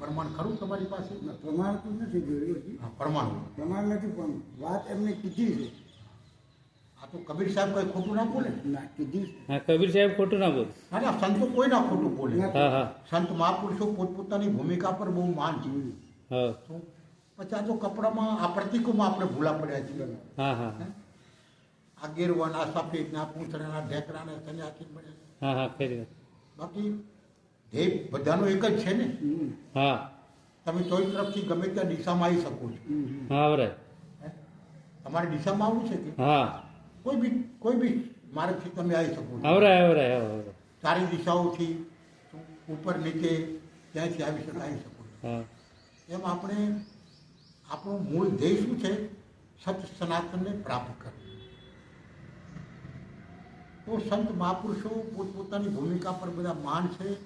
પ્રમાણ ખરું તમારી પાસે? પ્રમાણ તો નથી જોયું પ્રમાણ પ્રમાણ નથી પણ વાત એમને કીધી છે. આ તો કબીર સાહેબ કોઈ ખોટું ના બોલે? ના કીધી હા કબીર સાહેબ ખોટું ના બોલે. ના ના સંતો કોઈ ના ખોટું બોલે. હા હા. સંત મહાપુરુષો પોતપોતાની ભૂમિકા પર બહુ માન છે. હા. પછી આ તો કપડામાં આ પ્રતિકોમાં આપણે ભૂલા પડ્યા છીએ. હા હા? આ ગેરવાના સફેદ ના પૂંછડાના ઢેકરાના સન્યાસી મળ્યા હા હા ખરી બાકી ધ્યેય બધાનો એક જ છે ને? હા. તમે ચોઈ તરફથી ગમે ત્યાં દિશામાં આવી શકો છો. હા બરાબર હે? તમારે દિશામાં આવવું છે કે? હા. કોઈ બી કોઈ બી માર્ગથી તમે આવી શકો છો. આવરાય આવરાય ચારે દિશાઓથી ઉપર નીચે ત્યાંથી આવી શકો આવી શકો છો. એમ આપણે આપણું મૂળ ધ્યેય શું છે? સત સનાતનને પ્રાપ્ત કરવું. તો સંત મહાપુરુષો પોતપોતાની ભૂમિકા પર બધા માન છે.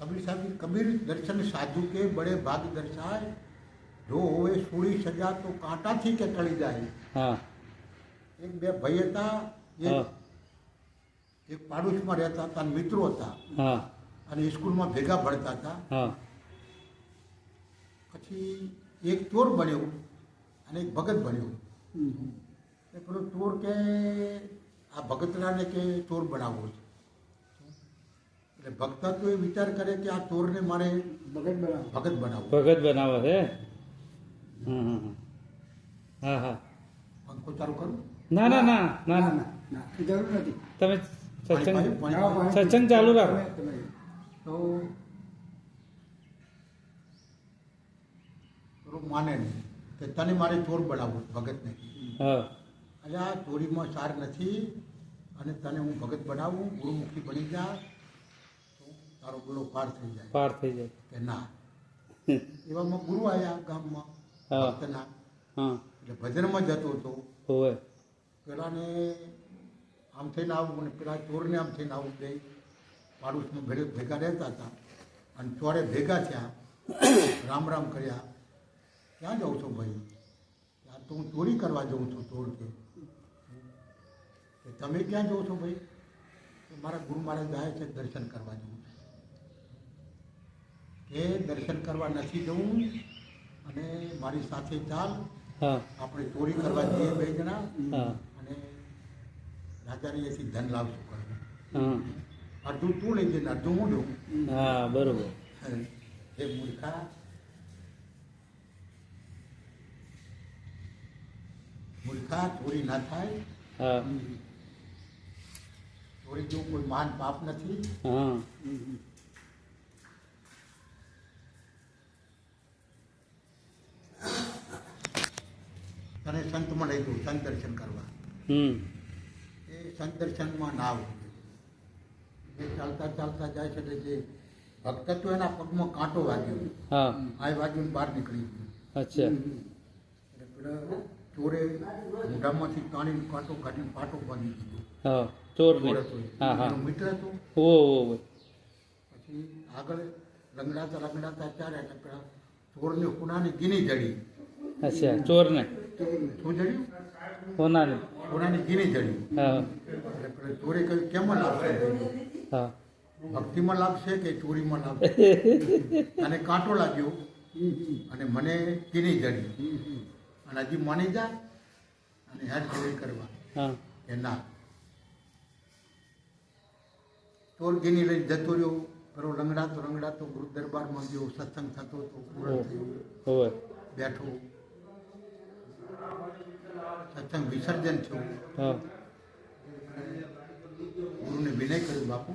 કબીર સાહેબ કબીર દર્શન સાધુ કે બડે ભાગ દર્શાય જો હોય સુડી સજા તો કાંટાથી કે ટળી જાય. એક બે ભાઈ હતા એક પાડોશમાં રહેતા હતા મિત્રો હતા. અને સ્કૂલમાં ભેગા ભણતા હતા. પછી એક ચોર બન્યો અને એક ભગત બન્યો. પેલો ચોર કે આ ભગતરાને કે ચોર બનાવવો છે? એટલે તો એ વિચાર કરે કે આ ચોરને મારે ભગત બનાવ. ભગત બનાવો ભગત બનાવો છે? હા હા. પંખો ચાલુ કરો? ના ના ના ના. ના ના જરૂર નથી. તમે સત્સંગ સત્સંગ ચાલુ રાખો. તો માને નહીં કે તને મારે ચોર બનાવવું ભગતને. એટલે આ ચોરીમાં સાર નથી અને તને હું ભગત બનાવું ગુરુમુખી બની જા. તો ગળો પાર થઈ જાય. પાર થઈ જાય. કે ના. એવામાં ગુરુ આવ્યા ગામમાં. ભક્તના. એટલે ભજનમાં જતો હતો. હોવે. પેલાને આમ થઈને આવું અને પેલા ચોરને આમ થઈને આવું બે પાડોશમાં ભેગે ભેગા રહેતા હતા. અને ચોરે ભેગા થયા. રામ રામ કર્યા. ક્યાં જાઉં છો ભાઈ? ત્યાં તો હું ચોરી કરવા જાઉં છું ચોર કે કે તમે ક્યાં જાઓ છો ભાઈ? મારા ગુરુ મહારાજ જાય છે દર્શન કરવા જવું કે દર્શન કરવા નથી જવું. અને મારી સાથે ચાલ. આપણે ચોરી કરવા જઈએ બે જણા. અને રાજાની એથી ધન લાવશું કરવું અડધું તું લઈ જઈને અડધું હું લઉં હા બરોબર. એ મૂર્ખા. મૂર્ખા ચોરી ના થાય. ચોરી જેવું કોઈ માન પાપ નથી. હા. હમ, સંત લઈ જવું સંત દર્શન કરવા. એ સંત દર્શનમાં ના આવું જે ચાલતા ચાલતા જાય છે એટલે જે ભક્ત તો એના પગમાં કાંટો વાગ્યો. હા. આ વાગ્યું બહાર નીકળી ગયું. અચ્છા. એટલે ચોરે મોઢામાંથી તાણીને કાંટો કાઢીને પાટો બાંધી દીધો. હા ચોર હા હા. મિત્ર હતો. ઓ ઓ પછી આગળ રંગડાતા રંગડાતા પેલા ચોરને ખૂણાની ગીની જડી. અચ્છા ચોર ને શું જડ્યું હોનાને ખૂણાની ગીની જડી. હા. એટલે પેલા ચોરે કેમાં લાભશે હા. ભક્તિમાં લાભશે કે ચોરીમાં અને કાંટો લાગ્યો. અને મને ગીની જડી. અને હજી માની જા અને હેલ ચોરી કરવા. કે ના. ચોર ગીની લઈને જતો રહ્યો. પેલો રંગડાતો રંગડાતો ગુરુ દરબારમાં ગયો સત્સંગ થતો હતો થયું. બેઠો. સત્સંગ વિસર્જન થયું. ગુરુને વિનય કર્યો બાપુ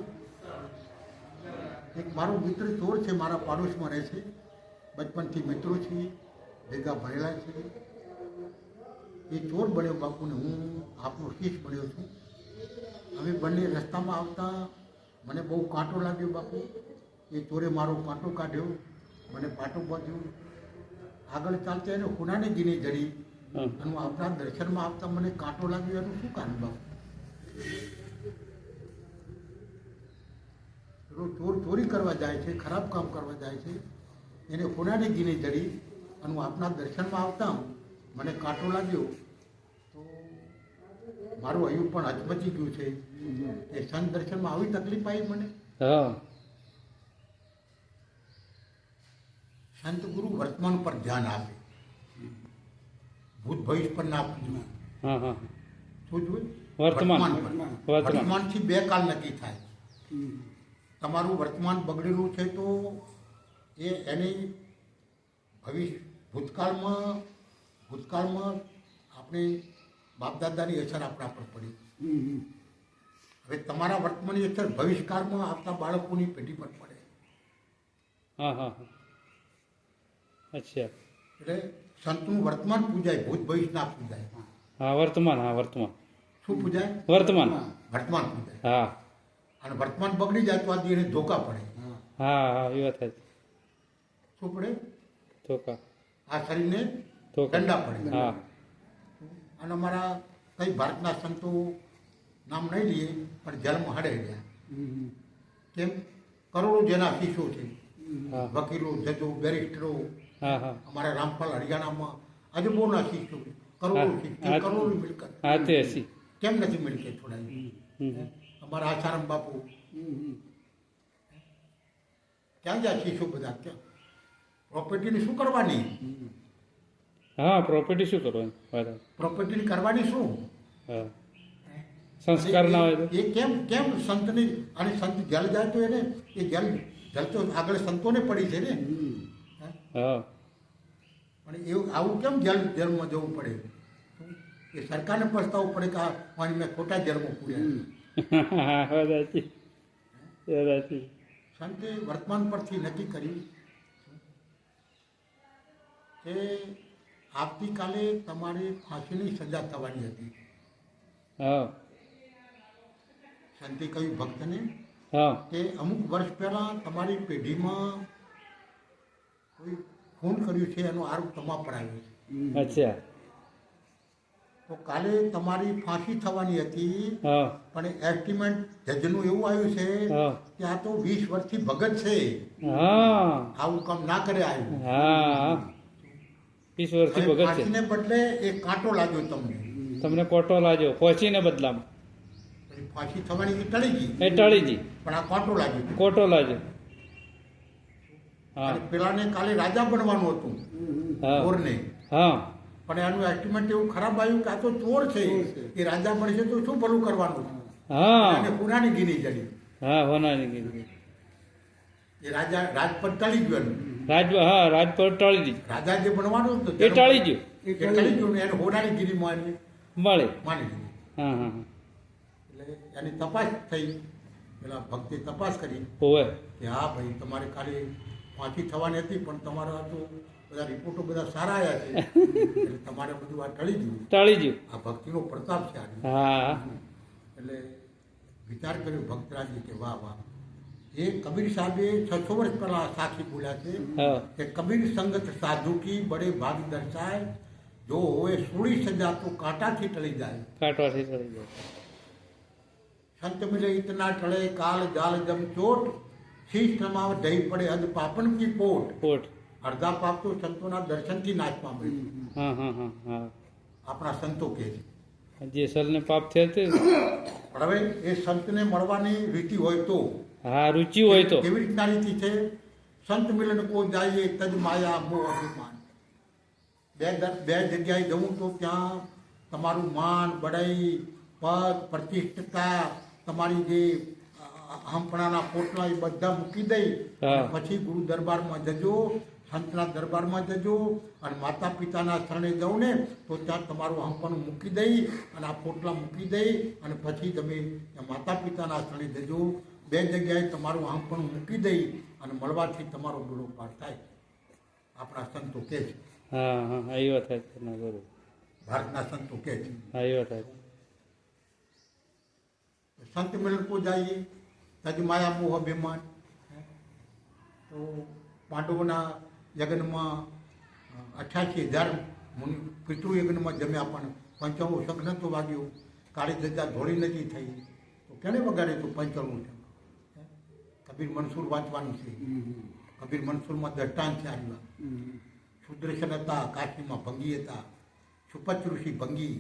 એક મારો મિત્ર ચોર છે મારા પાડોશમાં રહે છે. બચપનથી મિત્રો છીએ ભેગા ભણેલા છે. એ ચોર બન્યો બાપુને હું આપનો શીશ બન્યો છું. અમે બંને રસ્તામાં આવતા મને બહુ કાંટો લાગ્યો બાપુ. એ ચોરે મારો કાંટો કાઢ્યો મને પાટો બાંધ્યો. આગળ ચાલતા એને ખૂણાની ગીની જડી. અને હું આપણા દર્શનમાં આવતા મને કાંટો લાગ્યો એનું શું કારણ બાપુ? ચોર ચોરી કરવા જાય છે ખરાબ કામ કરવા જાય છે એને ખૂણાની ગીની ધરી અને હું આપના દર્શનમાં આવતા મને કાંટો લાગ્યો તો મારું અયુ પણ અચમચી ગયું છે. એ સંત દર્શનમાં આવી તકલીફ આવી મને. સંત ગુરુ વર્તમાન પર ધ્યાન આપે. ભૂત ભવિષ્ય પર ના હા હા. શું જોયું વર્તમાન. વર્તમાનથી બે કાલ નક્કી થાય. તમારું વર્તમાન બગડેલું છે તો એ એની ભવિષ્ય ભૂતકાળમાં ભૂતકાળમાં આપણે બાપદાદાની અસર આપણા પર પડી. હવે તમારા વર્તમાનની અસર ભવિષ્યકાળમાં આવતા બાળકોની પેઢી પર પડે. હા હા. અચ્છા. એટલે સંતનું વર્તમાન પૂજાય ભૂત ભવિષ્ય ના પૂજાય. હા વર્તમાન હા વર્તમાન. શું પૂજાય? વર્તમાન. વર્તમાન પૂજાય. હા. અને વર્તમાન બગડી જાય તો આ એને ધોકા પડે. હા. હા હા એ વાત છે શું પડે? ધોકા. આ શરીરને ઠંડા પડે. હા. અને અમારા કઈ ભારતના સંતો નામ નહીં લઈએ પણ જન્મ હડે ગયા. કેમ? કરોડો જેના શિષ્યો છે. વકીલો જજો બેરિસ્ટરો અમારા રામપાલ હરિયાણામાં શિષ્યો છે. કરોડો હા. કરોડોની મિલકત. કેમ નથી મિલકત છોડાવી અમારા આસારામ બાપુ. ક્યાં જાય શિષ્યો બધા? ક્યાં? પ્રોપર્ટીની શું કરવાની? હા પ્રોપર્ટી શું કરવાની? બરાબર પ્રોપર્ટીની કરવાની શું? હા. સંસ્કાર ના હોય એ કેમ કેમ સંતની અને સંત જલ જાય તો એને એ જલ જલ તો આગળ સંતોને પડી છે ને. હા. પણ એવું આવું કેમ જેલ જેલમાં જવું પડે? એ સરકારને પસ્તાવવું પડે કે આ મેં ખોટા જેલમાં પૂર્યા સાચી સાચી સંતે વર્તમાન પરથી નક્કી કર્યું કે આવતીકાલે તમારે ફાંસીની સજા થવાની હતી. હા. સંતે કહ્યું ભક્તને હા. કે અમુક વર્ષ પહેલા તમારી પેઢીમાં કોઈ ખૂન કર્યું છે એનો આરોપ તમા પર આવ્યો છે. અચ્છા. તો કાલે તમારી ફાંસી થવાની હતી હા. પણ એસ્ટિમેટ જજનું એવું આવ્યું છે કે આ તો વીસ વર્ષથી ભગત છે. હા. આવું કામ ના કરે આવ્યું હા. વીસ વર્ષથી ભગત છે. બદલે એ કાંટો લાગ્યો તમને. તમને કોટો લાગ્યો. પહોંચીને બદલામાં. ફાંસી થવાની એ ટળી ગઈ. એ ગઈ. પણ આ કાંટો લાગ્યો. કોટો લાગ્યો. પેલાને કાલે રાજા બનવાનું હતું ચોરને હા. પણ એનું એસ્ટિમેટ એવું ખરાબ આવ્યું કે આ તો ચોર છે. એ રાજા બનશે તો શું ભલું કરવાનું? હા. અને પુરાની ગીની જડી. હા હોનાની ગીની. એ રાજા રાજપદ ટળી ગયો રાજ હા રાજ પર ટળી ગયું. રાજા જે બનવાનું હતું એ ટળી ગયું. એ ટળી ગયું. એને હોનાની ગીરી માની. મળે. માની લીધી. હા હા હા. એટલે એની તપાસ થઈ. પેલા ભક્તિ તપાસ કરી હોવે. કે હા ભાઈ તમારે ખાલી ફાંસી થવાની હતી પણ તમારા તો બધા રિપોર્ટો બધા સારા આવ્યા છે. એટલે તમારે બધું આ ટળી ગયું. ટળી ગયું. આ ભક્તિનો પ્રતાપ છે હા. એટલે વિચાર કર્યો ભક્તરાજી કે વાહ વાહ. એ કબીર સાહેબે છસો વર્ષ પહેલા સાક્ષી બોલ્યા છે કે કબીર સંગત સાધુ કી બડે ભાગ દર્શાય જો હોય સોળી સજા તો કાંટાથી ટળી જાય. કાંટાથી ટળી જાય. સંત મિલે ઇતના ટળે કાલ જાલ જમ ચોટ શીશ જઈ પડે અધ પાપણ કી પોટ. પોટ. અડધા પાપ તો સંતોના દર્શનથી નાશ પામે હા હા હા હા. આપણા સંતો કહે છે. જેસલને પાપ થયા તે. પણ હવે એ સંતને મળવાની રીતિ હોય તો. હા રુચિ હોય તો. કેવી રીતના રીતિ છે? સંત મિલન કો જાઈએ તજ માયા મોહ અભિમાન. બે બે જગ્યાએ જવું તો ત્યાં તમારું માન બડાઈ પદ પ્રતિષ્ઠતા તમારી જે હંપણાના પોટલા એ બધા મૂકી દઈ પછી ગુરુ દરબારમાં જજો સંતના દરબારમાં જજો અને માતા પિતાના શરણે જાઉં ને તો ત્યાં તમારું હંપણું મૂકી દઈ અને આ પોટલા મૂકી દઈ અને પછી તમે માતા પિતાના શરણે જજો. બે જગ્યાએ તમારું હંપણું મૂકી દઈ અને મળવાથી તમારો ડોળો પાર થાય. આપણા સંતો કહે છે. હા હા આવ્યો થાય ભારતના સંતો કહે છે. આવ્યો થાય સંત મેળકો કો જાઈએ તજ માયા મોહ અભિમાન તો પાંડવોના યજ્ઞમાં અઠ્યાસી હજાર મુનિ પિતૃયજ્ઞમાં જમ્યા પણ પંચાણું શંખ નતો વાગ્યો. કાળી ધજા ધોળી નથી થઈ. તો કેને વગાડે તો પંચાણું શંખ? કબીર મનસુર વાંચવાનું છે. કબીર મનસુરમાં દ્રષ્ટાંત છે આવ્યા સુદર્શન હતા કાશીમાં ભંગી હતા. સુપચ ઋષિ ભંગી.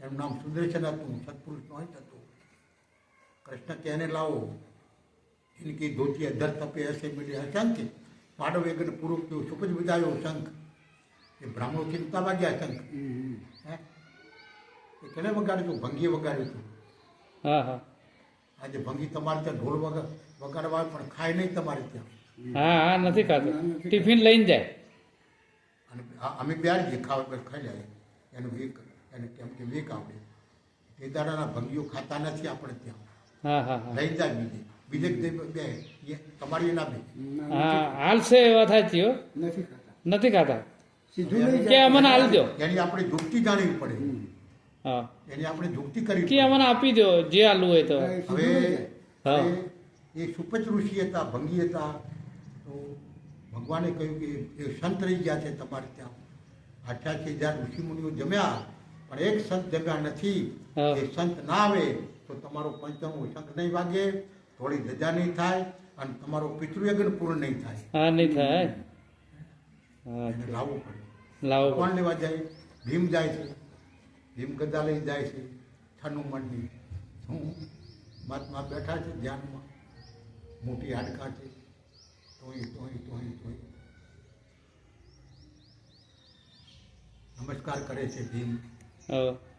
એનું નામ સુદર્શન હતું સત્પુરુષનું હતું કૃષ્ણ કે લાવો. ઇનકી ધોતી અધર તપે હશે મિલે અસંખ્ય પાડવ વેગન પૂરું થયું. જ બધાયો શંખ. એ બ્રાહ્મણો ચિંતા વાગ્યા શંખ. હે? એ કેને વગાડ્યું હતું ભંગી વગાડ્યું હતું હા હા. આજે ભંગી તમારે ત્યાં ઢોલ વગર વગાડવા પણ ખાય નહીં તમારે ત્યાં. હા હા નથી ખાતો. ટિફિન લઈને જાય. અને અમે બેર જે ખાવા પર ખાઈ જાય એનું વેક એને કેમ કે વીક આવડે. તે દાડાના ભંગીઓ ખાતા નથી આપણે ત્યાં. લઈ જાય બીજે. બીજે બે તમારી ના બે. ના, હા હાલશે એ વાત સાચી નથી ખાતા. નથી ખાતા? કે અમને હાલ દો. એની આપણે જુગતી જાણવી પડે. હા. એની આપણે જુગતી કરવી કે અમને આપી દો જે આલુ હોય તો. એ હવે સુપચ ઋષિ હતા ભંગી હતા. તો ભગવાને કહ્યું કે એ સંત રહી ગયા છે તમારે ત્યાં. અઠ્યાસી હજાર ઋષિમુનિઓ જમ્યા. પણ એક સંત જમ્યા નથી. એ સંત ના આવે. તો તમારો પંચમો શંખ નહીં વાગે થોડી ધજા નહીં થાય અને તમારો પિતૃયજ્ઞ પૂર્ણ નહીં થાય. હા નહીં થાય? લાવવું પડે. લાવો કોણ લેવા જાય ભીમ જાય છે ભીમ ગદા લઈ જાય છે હનુમાનની હું મહાત્મા બેઠા છે ધ્યાનમાં. મોટી હાડકા છે. તોય તોય તોય તોય. નમસ્કાર કરે છે ભીમ.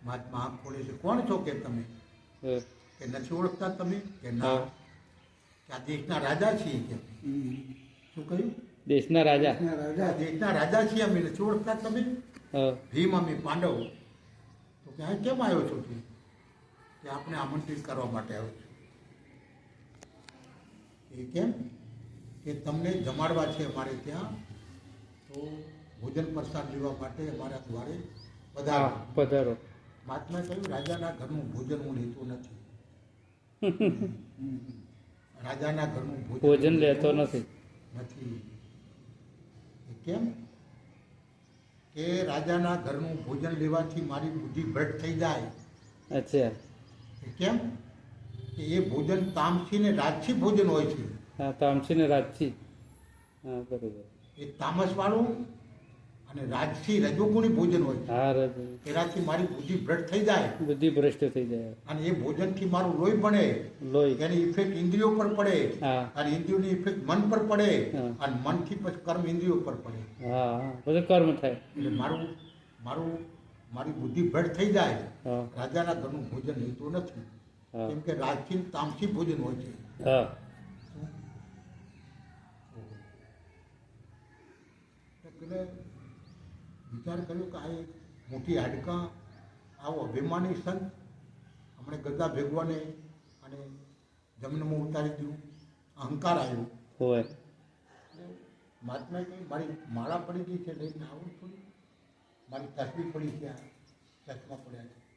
મહાત્મા આંખ ખોલે છે. કોણ છો કે તમે. કે નથી ઓળખતા તમે કે ના? કે આ દેશના રાજા છીએ કે? શું કહ્યું? દેશના રાજા. રાજા દેશના રાજા છીએ અમે નથી ઓળખતા તમે? ભીમ અમે પાંડવ. તો કે કેમ આવ્યો છો તું કે આપણે આમંત્રિત કરવા માટે આવ્યો છું. એ કેમ? કે તમને જમાડવા છે અમારે ત્યાં તો ભોજન પ્રસાદ લેવા માટે અમારા દ્વારે પધારો. પધારો. મહાત્મા કહ્યું રાજાના ઘરનું ભોજન હું લેતો નથી. રાજાના ઘરનું ભોજન લેતો નથી. નથી. કેમ? કે રાજાના ઘરનું ભોજન લેવાથી મારી બુદ્ધિ ભ્રટ થઈ જાય. અચ્છા. કેમ? કે એ ભોજન તામસી ને રાજસી ભોજન હોય છે. હા તામસી ને રાજસી હા બરોબર. એ તામસવાળું અને રાજથી રજોગુણી ભોજન હોય. એનાથી મારી બુદ્ધિ ભ્રષ્ટ થઈ જાય. બુદ્ધિ ભ્રષ્ટ થઈ જાય. અને એ ભોજનથી મારું લોહી બને. લોહી. એની ઇફેક્ટ ઇન્દ્રિયો પર પડે. અને ઇન્દ્રિયોની ઇફેક્ટ મન પર પડે. અને અને મનથી પછી કર્મ ઇન્દ્રિયો પર પડે. હા બધું કર્મ થાય. એટલે મારું મારું મારી બુદ્ધિ ભ્રષ્ટ થઈ જાય. રાજાના ઘરનું ભોજન લેતું નથી. કેમ કે રાજથી તામસી ભોજન હોય છે. હા. એટલે વિચાર કર્યો કે આ એક મોટી હાડકા આવો અભિમાની સંત હમણે ગદા ભેગવાને અને જમીનમાં ઉતારી દીધું. અહંકાર આવ્યો. હોય. એટલે મહાત્માએ કહ્યું મારી માળા પડી ગઈ છે લઈને આવું છું. મારી તસવીર પડી છે આ ચશ્મા પડ્યા છે.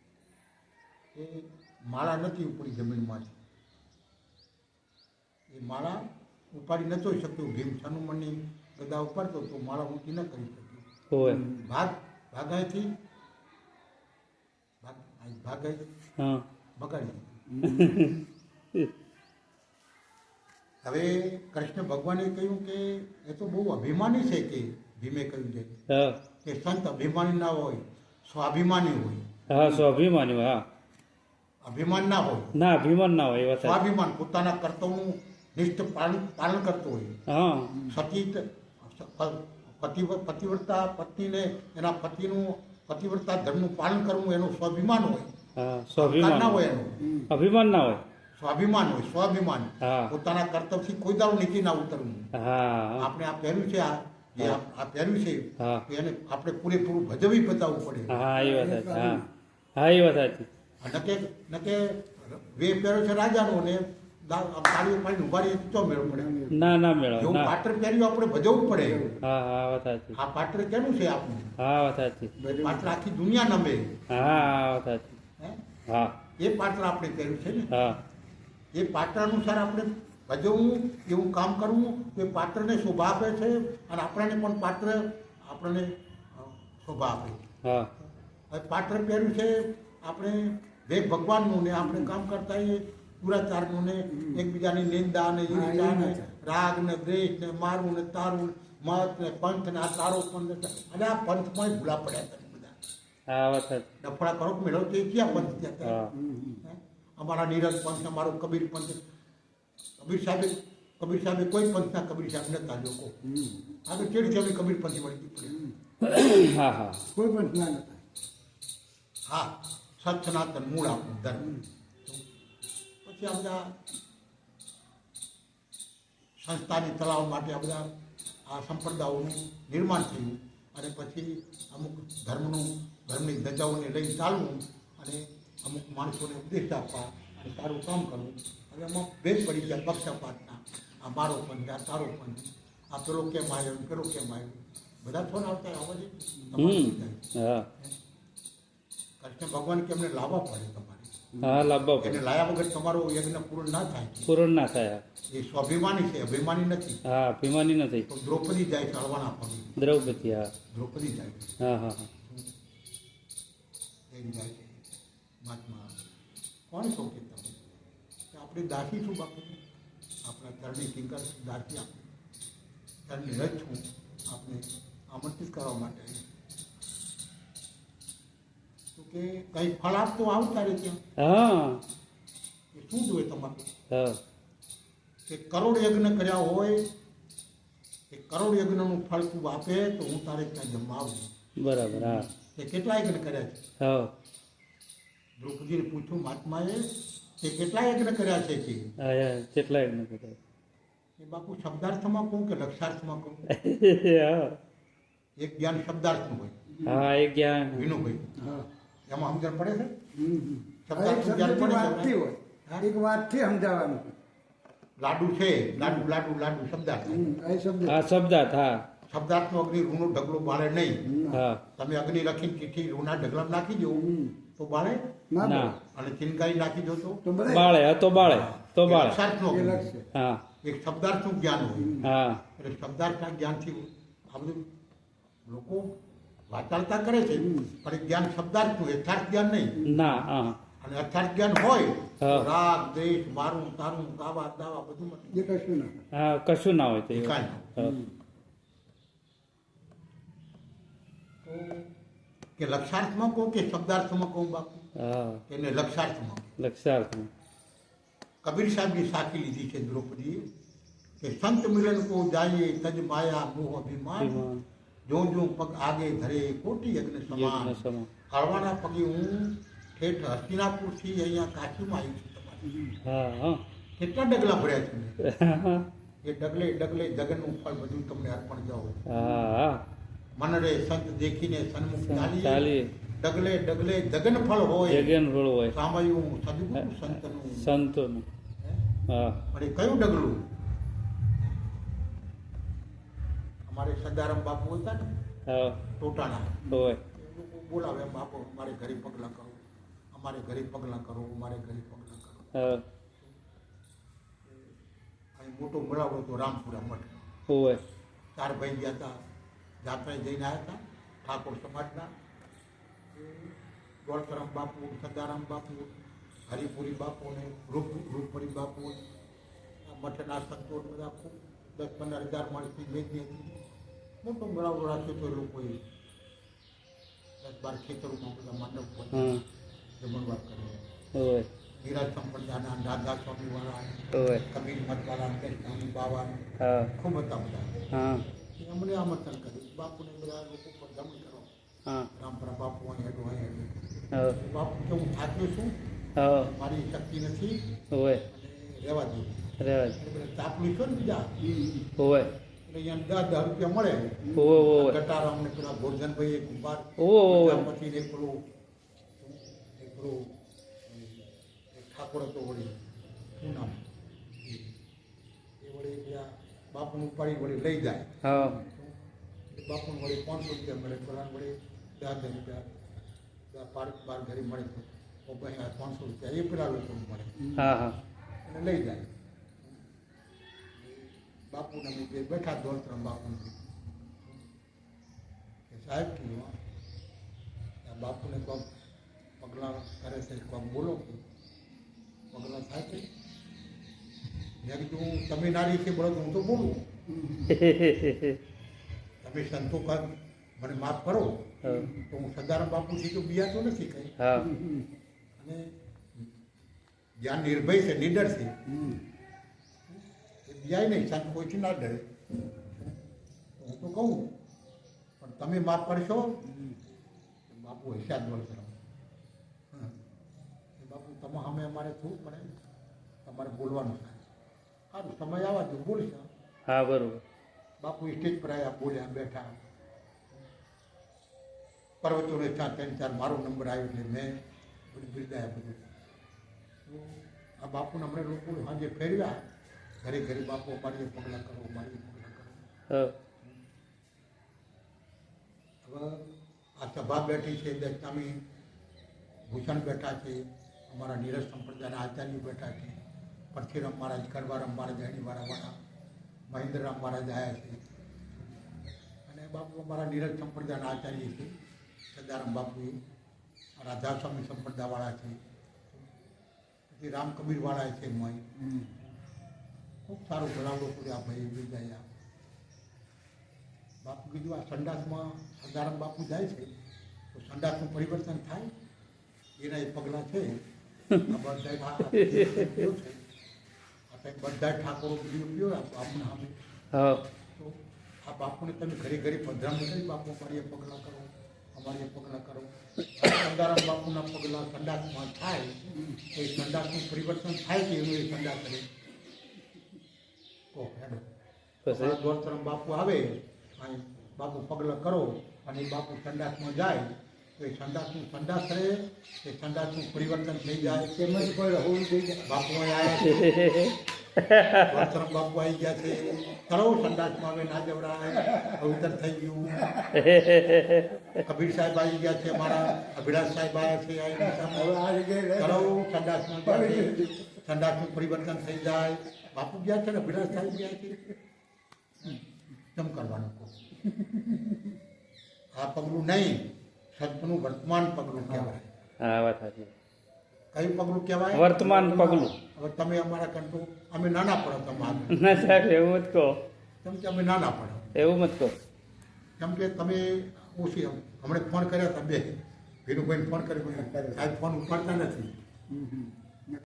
એ માળા નથી ઉપડી જમીનમાંથી. એ માળા ઉપાડી નતો શકતો. ભીમ હનુમાનની ગદા ઉપાડતો તો માળા ઊંચી ન કરી હોય. ભાગ ભાગાયથી ભાગ ભાગાય હા. બગાડી. હવે કૃષ્ણ ભગવાને કહ્યું કે એ તો બહુ અભિમાની છે કે ભીમે કહ્યું છે હા. કે સંત અભિમાની ના હોય સ્વાભિમાની હોય. હા સ્વાભિમાની હોય હા. અભિમાન ના હોય. ના અભિમાન ના હોય સ્વાભિમાન પોતાના કર્તવ્યનું નિષ્ઠ પાલન પાલન કરતો હોય. હા. સતી પતિ પતિવ્રતા પત્નીને એના પતિનું પતિવ્રતા ધર્મનું પાલન કરવું એનું સ્વાભિમાન હોય. સ્વાભિમાન ના હોય એનું. અભિમાન ના હોય? સ્વાભિમાન હોય સ્વાભિમાન. પોતાના કર્તવ્યથી કોઈ દાડો નીચે ના ઉતરવું. આપણે આ પહેર્યું છે આ જે આ પહેર્યું છે એને આપણે પૂરેપૂરું ભજવી બતાવવું પડે. હા એ વાત હા. હા એ વાત સાચી. નકે નકે વે પહેર્યો છે રાજાનો ને દા- આમ ઊભા રહીએ તો મેળ પડે? ના ના મેળવ એવું ના. પાત્ર પહેર્યું આપણે ભજવવું પડે. હા હા વાત સાચી. આ પાત્ર કેનું છે આપણું? હા વાત સાચી. આખી દુનિયા નમે. હા હા વાત સાચી. હા? એ પાત્ર આપણે પહેર્યું છે ને? હા. એ પાત્ર અનુસાર આપણે ભજવવું એવું કામ કરવું એ પાત્રને શોભા આપે છે અને આપણને પણ પાત્ર આપણને શોભા આપે. છે હા. હવે પાત્ર પહેર્યું છે આપણે વેગ ભગવાનનું ને આપણે કામ કરતા એ દુરાચારનું ને એકબીજાની નિંદા ને ઈર્ષા ને રાગ ને દ્વેષ ને મારવું ને તારવું ને મત ને પંથ ને આ તારો પંથ ને અને આ પંથમાં ભૂલા પડ્યા હતા બધા. ડફડા કરો મેળવ તો ક્યાં પંથ ત્યાં? અમારા નીરજ પંથ અમારો કબીર પંથ. કબીર સાહેબે કબીર સાહેબે કોઈ પંથના કબીર સાહેબ નતા લોકો. આ આગળ ચેડી ચેડી કબીર પંથી મળી પડે હા હા. કોઈ પણ હતા હા સત સનાતન મૂળ આપણું ધર્મ. પછી આ બધા સંસ્થાની તળાવ માટે આ બધા આ સંપ્રદાયોનું નિર્માણ થયું અને પછી અમુક ધર્મનું ધર્મની ધજાઓને લઈને ચાલવું અને અમુક માણસોને ઉપદેશ આપવા અને સારું કામ કરવું. હવે એમાં ભેદ પડી ગયા પક્ષપાતના. આ મારો પંથ આ તારો પંથ આ પેલો કેમ આવ્યો પેલો કેમ આવ્યો? બધા ફોન આવતા આવે? હા. કૃષ્ણ ભગવાન કે અમને લાવવા પડે હા એને પડે. લાયા વગર તમારો યજ્ઞ પૂર્ણ ના થાય. પૂરણ ના થાય એ સ્વાભિમાની છે અભિમાની નથી. હા અભિમાની નથી. દ્રૌપદી જાય ચાલવાના પણ. દ્રૌપદી હા. દ્રૌપદી જાય હા હા હા. એ જાય મહાત્મા કોણ કે તમે? આપણે દાસી છું બાપુ? આપણા ચરણી કિંકર દાસી આપણે ચરણી રજ છું. આપણે આમંત્રિત કરવા માટે. કે કઈ ફળ આપતો આવતા રે ત્યાં. હા. શું જોઈએ તમારે? હા. કે કરોડ યજ્ઞ કર્યા હોય કે કરોડ યજ્ઞનું ફળ તું આપે તો હું તારે ત્યાં જમાવું બરાબર હા. તે કેટલા યજ્ઞ કર્યા છે? હા. દ્રૌપદીને પૂછ્યું મહાત્માએ તે કેટલા યજ્ઞ કર્યા છે કે? હા કેટલા યજ્ઞ કર્યા? એ બાપુ શબ્દાર્થમાં કહું કે લક્ષાર્થમાં કહું? હા. એક જ્ઞાન શબ્દાર્થનું હોય. હા એક જ્ઞાન. વિનુભાઈ. હા. એમાં સમજણ પડે છે? એક વાતથી સમજાવવાનું. લાડુ છે લાડુ લાડુ લાડુ શબ્દાર્થ. હમ, હા શબ્દાર્થ હા. શબ્દાર્થનો અગ્નિ રૂનો ઢગલો બાળે નહીં. તમે અગ્નિ લખીને ચીઠી રૂના ઢગલા નાખી દો. તો બાળે? ના અને ચિનકારી નાખી દો તો? તો બાળે. હા તો બાળે તો બાળે. લક્ષ્ય હા. એક શબ્દાર્થનું જ્ઞાન હોય. હા. એટલે શબ્દાર્થના જ્ઞાનથી આ બધું લોકો વાચાળતા કરે છે પણ એ જ્ઞાન શબ્દાર્થનું યથાર્થ જ્ઞાન નહીં. ના હા. અને યથાર્થ જ્ઞાન હોય રાગ દ્વેષ મારું તારું દાવા દાવા બધું એ કશું ના હા કશું ના હોય તે કાંઈ કે લક્ષાર્થમાં કહું કે શબ્દાર્થમાં કહું બાપુ? હા. એને લક્ષાર્થમાં લક્ષાર્થમાં. કબીર સાહેબની સાખી લીધી છે દ્રૌપદીએ કે સંત મિલન કો જાઈએ તજ માયા મોહ અભિમાન. જો જો પગ આગે ધરે કોટી યજ્ઞ સમાન. હળવાના પગે હું ઠેઠ હસ્તિનાપુરથી અહીંયા કાશીમાં આવી છું તમારે. કેટલા ડગલા ભર્યા છે એ ડગલે ડગલે જગનનું ફળ બધું તમને અર્પણ જાઓ મન રે સંત દેખીને સન્મુખ ચાલી ડગલે ડગલે જગન ફળ હોય. જગન ફળ હોય. સાંભળ્યું સદગુરુ સંતનું. સંતનું. એ કયું ડગલું? અમારે સદારામ બાપુ હતા ને લોકો બોલાવે બાપુ મારે ઘરે પગલાં કરો. અમારે ઘરે પગલાં કરો અમારે ઘરે પગલાં કરો. અહીં મોટો મેળાવડો હતો રામપુરા મઠ. હોય. ચાર ભાઈ ગયા હતા. જાત્રા જઈને આવ્યા હતા ઠાકોર સમાજના. દોડતરામ બાપુ સદારામ બાપુ હરિપુરી બાપુ ને રૂપ રૂપપુરી બાપુ. મઠના સંતો ને બધા ખૂબ. દસ પંદર હજાર માણસની મેદની હતી. મોટો મેળાવડો રાખ્યો તો લોકોએ. દસ બાર ખેતરોમાં બધા મંડપ હા જમણવાર કર્યો વિરાજ સંપ્રદાયના કબીર બાવા ખૂબ હતા બધા. હા. આમંત્રણ કર્યું. બાપુને બધા લોકો પર જમણ કરો. રામપરા બાપુ અહીં હેડો અહીં હેડો. બાપુ કે હું થાક્યો છું મારી શક્તિ નથી. રહેવા દઉં રેવા બધા ચાપલી છો ને બીજા. હોય એટલે દસ રૂપિયા મળે. ઓહો ગટારામ ને પેલા ગોરધનભાઈ એક કુંભાર ઓય. પ્રજાપતિ ને પેલું એક પેલું ઠાકોર હતો વળી. શું નામ? એ. વળી પેલા બાપુને ઉપાડી વળી લઈ જાય. હા. બાપુને વળી પાંચસો રૂપિયા મળે. પેલા વળી દસ રૂપિયા બાર બાર ઘરે મળે. પછી પાંચસો રૂપિયા એ પેલા મળે. હા હા. અને લઈ જાય. બાપુને બે બેઠા દોડત્રમ બાપુને કે સાહેબ આ બાપુને કોમ પગલાં કરે છે કોમ બોલો કે. પગલાં થાય છે? મેં કીધું તમે નારી છે બોલો હું તો બોલું. તમે સંતો કર મને માફ કરો. તો હું સદારામ બાપુથી તો બિયાતો નથી કંઈ. હા. અને જ્યાં નિર્ભય છે નિડર છે જાય નહીં સંત કોઈથી ના ડરે. હું તો કહું પણ તમે માફ કરશો? બાપુ હિસાબ બોલ કરો. બાપુ તમે અમે અમારે થવું પડે? તમારે બોલવાનું સારું સમય આવવા દો બોલશે હા બરોબર. બાપુ સ્ટેજ પર આવ્યા બોલ્યા બેઠા. પર્વતોને ચાર ત્રણ ચાર મારો નંબર આવ્યો એટલે મેં બધું બિરદાયા બધું. તો આ બાપુને હમણાં લોકો સાંજે ફેરવ્યા. ઘરે ઘરે બાપો પાડીએ પગલાં કરો પાડીએ પગલાં કરો હવે આ સભા બેઠી છે દત્તામી ભૂષણ બેઠા છે અમારા નીરજ સંપ્રદાયના આચાર્ય બેઠા છે પરથીરામ મહારાજ કરવારામ મહારાજ હરિવાળા વાળા મહેન્દ્રરામ મહારાજ આવ્યા છે. અને બાપુ અમારા નીરજ સંપ્રદાયના આચાર્ય છે સદારામ બાપુ રાધાસ્વામી સંપ્રદાયવાળા છે પછી રામ કબીરવાળા છે મોય ખૂબ સારું ભલાવડો કર્યો આ ભાઈ વિજયા બાપુ કીધું આ સંડાસમાં સદારામ બાપુ જાય છે તો સંડાસનું પરિવર્તન થાય. એના એ પગલાં છે. બધા બધા ઠાકોરો બીજું પીઓ આ બાપુને સામે તો આ બાપુને તમે ઘરે ઘરે પધરામણી કરી બાપુ અમારી પગલાં કરો અમારી પગલાં કરો. સંદારામ બાપુના પગલાં સંડાસમાં થાય તો એ સંડાસનું પરિવર્તન થાય કે એનું એ સંડાસ કરે પછી બાપુ આવે અને બાપુ પગલાં કરો અને બાપુ સંડાસમાં જાય તો એ સંડાસનું સંડાસ રહે એ સંડાસનું પરિવર્તન થઈ જાય. તેમજ કોઈ હોવું જોઈએ બાપુ આવ્યા છે. બાપુ આવી ગયા છે. કરો સંડાસમાં હવે ના જવડાય પવિત્ર થઈ ગયું. કબીર સાહેબ આવી ગયા છે મારા અભિલાષ સાહેબ આવ્યા છે. સંડાસમાં છે સંડાસનું પરિવર્તન થઈ જાય. બાપુ ગયા છે ને અભિલાષ સાહેબ ગયા છે. કેમ કરવાનું કહો? આ પગલું નહીં સત્યનું વર્તમાન પગલું કહેવાય. હા વાત સાચી. કયું પગલું કહેવાય? વર્તમાન પગલું. હવે તમે અમારા કંટુ અમે નાના પડો તમે ના સાહેબ એવું મત કહો. કેમ કે અમે નાના પડો. એવું મત કહો. કેમ કે તમે ઓછી હમણાં ફોન કર્યા હતા બે. વિનુભાઈને ફોન કર્યો. સાહેબ ફોન ઉપાડતા નથી.